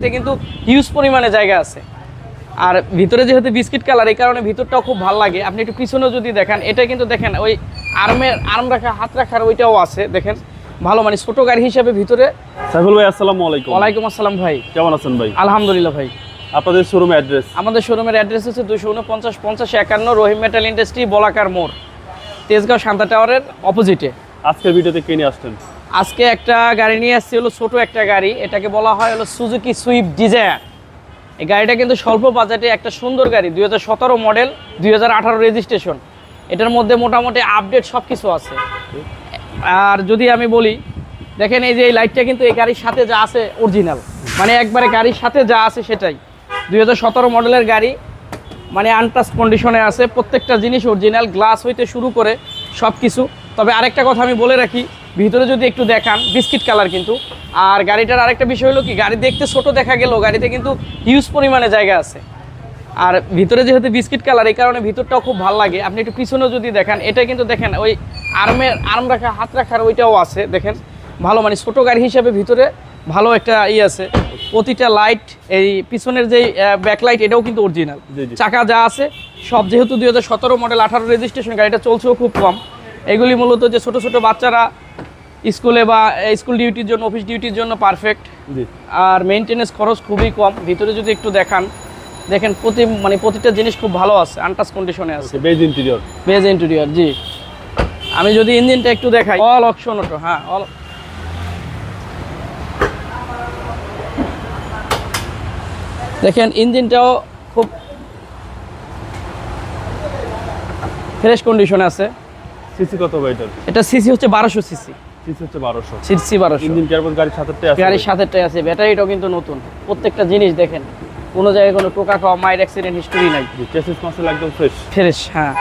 এতে কিন্তু হিউজ পরিমাণে জায়গা আছে। আর ভিতরে যেহেতু বিস্কিট কালার এই কারণে ভিতরটাও খুব ভালো লাগে। আপনি একটু পিছনেও যদি দেখেন এটা কিন্তু দেখেন ওই আর্মের আর্ম রাখা হাত রাখার ওইটাও আছে দেখেন। ভালো মানে ছোটো গাড়ি হিসাবে ভিতরে। সাইফুল ভাই আসসালামু আলাইকুম। ওয়ালাইকুম আসসালাম ভাই। কেমন আছেন ভাই? আলহামদুলিল্লাহ ভাই। আপনাদের শোরুমের অ্যাড্রেস আমাদের শোরুমের অ্যাড্রেস হচ্ছে দুশো উনপঞ্চাশ পঞ্চাশ একান্ন রহিম মেটাল ইন্ডাস্ট্রি বলাকার মোড় তেজগাঁও শান্তা টাওয়ারের অপোজিটে আজকের ভিডিওতে কে নিয়ে আসছেন? আজকে একটা গাড়ি নিয়ে আসছি, হলো ছোট একটা গাড়ি। এটাকে বলা হয় হলো সুজুকি সুইফট ডিজায়ার। এই গাড়িটা কিন্তু স্বল্প বাজেটে একটা সুন্দর গাড়ি, দুই হাজার সতেরো মডেল, দুই হাজার আঠারো রেজিস্ট্রেশন। এটার মধ্যে মোটামুটি আপডেট সব কিছু আছে। আর যদি আমি বলি, দেখেন এই যে এই লাইটটা কিন্তু এই গাড়ির সাথে যা আছে অরিজিনাল মানে একবারে গাড়ির সাথে যা আছে সেটাই। দুই হাজার সতেরো মডেলের গাড়ি মানে আনটাচ কন্ডিশনে আছে, প্রত্যেকটা জিনিস অরিজিনাল গ্লাস হইতে শুরু করে সব কিছু তবে আরেকটা কথা আমি বলে রাখি ভিতরে যদি একটু দেখান বিস্কিট কালার কিন্তু। আর গাড়িটার আরেকটা বিষয় হলো কি গাড়ি দেখতে ছোট দেখা গেলেও গাড়িতে কিন্তু হিউজ পরিমাণে জায়গা আছে। আর ভিতরে যেহেতু বিস্কিট কালার এই কারণে ভিতরটাও খুব ভালো লাগে। আপনি একটু পিছনেও যদি দেখেন এটা কিন্তু দেখেন ওই আর্মের আর্ম রাখা হাত রাখার ওইটাও আছে দেখেন। ভালো মানে ছোটো গাড়ি হিসাবে ভিতরে ভালো একটা ই আছে। প্রতিটা লাইট এই পিছনের যে ব্যাকলাইট এটাও কিন্তু অরিজিনাল। চাকা যা আছে সব যেহেতু দুই হাজার সতেরো মডেল আঠারো রেজিস্ট্রেশন গাড়িটা চলছেও খুব কম। এগুলি মূলত যে ছোট ছোট বাচ্চারা স্কুলে বা স্কুল ডিউটির জন্য অফিস ডিউটির জন্য পারফেক্ট আর মেনটেনেন্স খরচ খুবই কম। ভিতরে যদি একটু দেখান দেখেন প্রতি মানে প্রতিটা জিনিস খুব ভালো আছে আনটাচ কন্ডিশনে আছে। বেজ ইন্টেরিয়র বেজ ইন্টেরিয়র জি। আমি যদি ইঞ্জিনটা একটু দেখাই অল অপশন অটো হ্যাঁ অল দেখেন ইঞ্জিনটাও খুব ফ্রেশ কন্ডিশনে আছে। সিসি কত ভাই এটা সিসি হচ্ছে বারোশো সিসি সিসি হচ্ছে বারোশো। সিসি বারোশো। ইঞ্জিন কেয়ারবন গাড়ির সাথে আছে। গাড়ির সাথেটাই আছে। ব্যাটারিটাও কিন্তু নতুন। প্রত্যেকটা জিনিস দেখেন। কোনো জায়গায় কোনো টোকা খাওয়া মায়ের অ্যাক্সিডেন্ট হিস্টোরি নাই। চেসিস মাসেল একদম ফ্রেশ ফ্রেশ হ্যাঁ।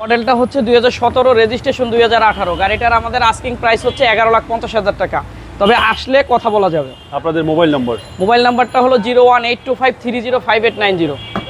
মডেলটা হচ্ছে দুই হাজার সতেরো রেজিস্ট্রেশন দুই হাজার আঠারো। গাড়িটার আমাদের আস্কিং প্রাইস হচ্ছে এগারো লাখ পঞ্চাশ হাজার টাকা। তবে আসলে কথা বলা যাবে। আপনাদের মোবাইল নম্বর মোবাইল নাম্বারটা হলো zero one eight two five three zero five eight nine zero.